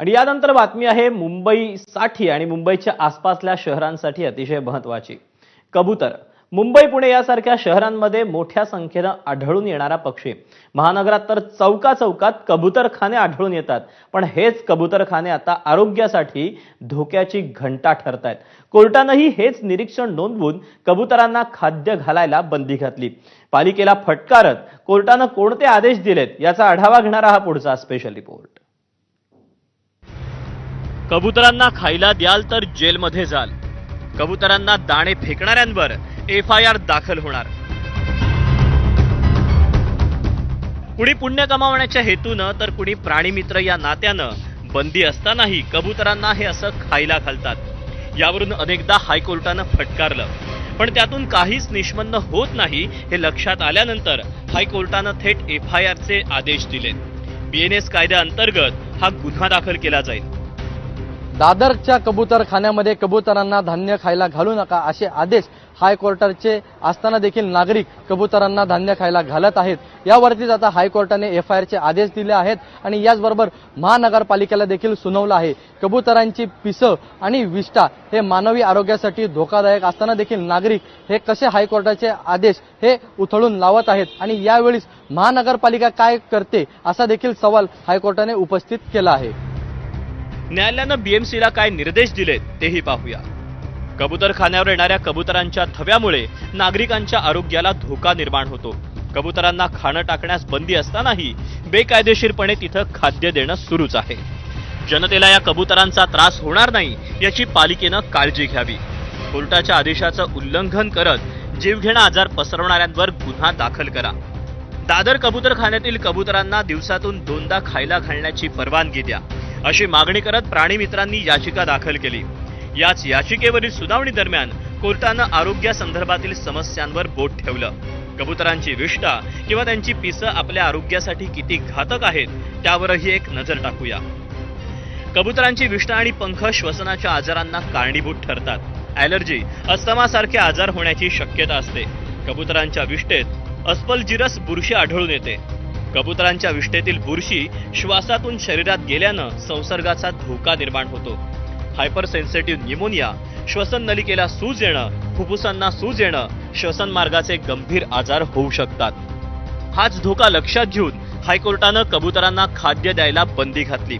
आणि यानंतर बातमी आहे मुंबईसाठी आणि मुंबईच्या आसपासल्या शहरांसाठी अतिशय महत्वाची. कबूतर. मुंबई पुणे यासारख्या शहरांमध्ये मोठ्या संख्येनं आढळून येणारा पक्षी. महानगरात तर चौका चौकात कबूतरखाने आढळून येतात. पण हेच कबूतरखाने आता आरोग्यासाठी धोक्याची घंटा ठरत आहेत कोर्टानंही हेच निरीक्षण नोंदवून कबुतरांना खाद्य घालायला बंदी घातली. पालिकेला फटकारत कोर्टानं कोणते आदेश दिलेत याचा आढावा घेणारा हा पुढचा स्पेशल रिपोर्ट कबुतरांना खायला द्याल तर जेलमध्ये जाल. कबुतरांना दाणे फेकणाऱ्यांवर एफ आय आर दाखल होणार. कुणी पुण्य कमावण्याच्या हेतूनं तर कुणी प्राणीमित्र या नात्यानं बंदी असतानाही कबुतरांना हे असं खायला घालतात. यावरून अनेकदा हायकोर्टानं फटकारलं. पण त्यातून काहीच निष्पन्न होत नाही हे लक्षात आल्यानंतर हायकोर्टानं थेट एफ आय आरचे आदेश दिलेत बीएनएस कायद्याअंतर्गत हा गुन्हा दाखल केला जाईल. दादरच्या कबुतरखान्यामध्ये कबुतरांना धान्य खायला घालू नका असे आदेश हायकोर्टाचे असताना देखील नागरिक कबुतरांना धान्य खायला घालत आहेत. यावरतीच आता हायकोर्टाने एफ आय आरचे आदेश दिले आहेत आणि याचबरोबर महानगरपालिकेला देखील सुनावलं आहे. कबुतरांची पिसं आणि विष्ठा हे मानवी आरोग्यासाठी धोकादायक असताना देखील नागरिक हे कसे हायकोर्टाचे आदेश हे उथळून लावत आहेत आणि यावेळीच महानगरपालिका काय करते असा देखील सवाल हायकोर्टाने उपस्थित केला आहे. न्यायालयानं बीएमसीला काय निर्देश दिलेत तेही पाहूया. कबुतरखान्यावर येणाऱ्या कबुतरांच्या थव्यामुळे नागरिकांच्या आरोग्याला धोका निर्माण होतो. कबुतरांना खाणं टाकण्यास बंदी असतानाही बेकायदेशीरपणे तिथं खाद्य देणं सुरूच आहे. जनतेला या कबुतरांचा त्रास होणार नाही याची पालिकेनं काळजी घ्यावी. कोर्टाच्या आदेशाचं उल्लंघन करत जीवघेणा आजार पसरवणाऱ्यांवर गुन्हा दाखल करा. दादर कबुतरखान्यातील कबुतरांना दिवसातून दोनदा खायला घालण्याची परवानगी द्या. अशी मागणी करत प्राणीमित्रांनी याचिका दाखल केली. याच याचिकेवरील सुनावणी दरम्यान कोर्टानं आरोग्यासंदर्भातील समस्यांवर बोट ठेवलं. कबुतरांची विष्ठा किंवा त्यांची पिसं आपल्या आरोग्यासाठी किती घातक आहेत त्यावरही एक नजर टाकूया. कबुतरांची विष्ठा आणि पंख श्वसनाच्या आजारांना कारणीभूत ठरतात. ॲलर्जी अस्तमासारखे आजार होण्याची शक्यता असते. कबुतरांच्या विष्ठेत अस्पलजिरस बुरशी आढळून येते. कबुतरांच्या विष्ठेतील बुरशी श्वासातून शरीरात गेल्यानं संसर्गाचा धोका निर्माण होतो. हायपर सेन्सिटिव्ह न्यूमोनिया श्वसन नलिकेला सूज येणं फुफ्फुसांना सूज येणं श्वसन मार्गाचे गंभीर आजार होऊ शकतात. हाच धोका लक्षात घेऊन हायकोर्टानं कबुतरांना खाद्य द्यायला बंदी घातली.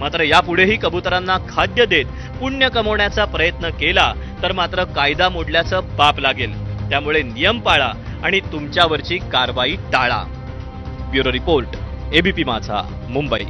मात्र यापुढेही कबुतरांना खाद्य देत पुण्य कमवण्याचा प्रयत्न केला तर मात्र कायदा मोडल्याचं पाप लागेल. त्यामुळे नियम पाळा आणि तुमच्यावरची कारवाई टाळा. ब्युरो रिपोर्ट एबीपी माझा मुंबई.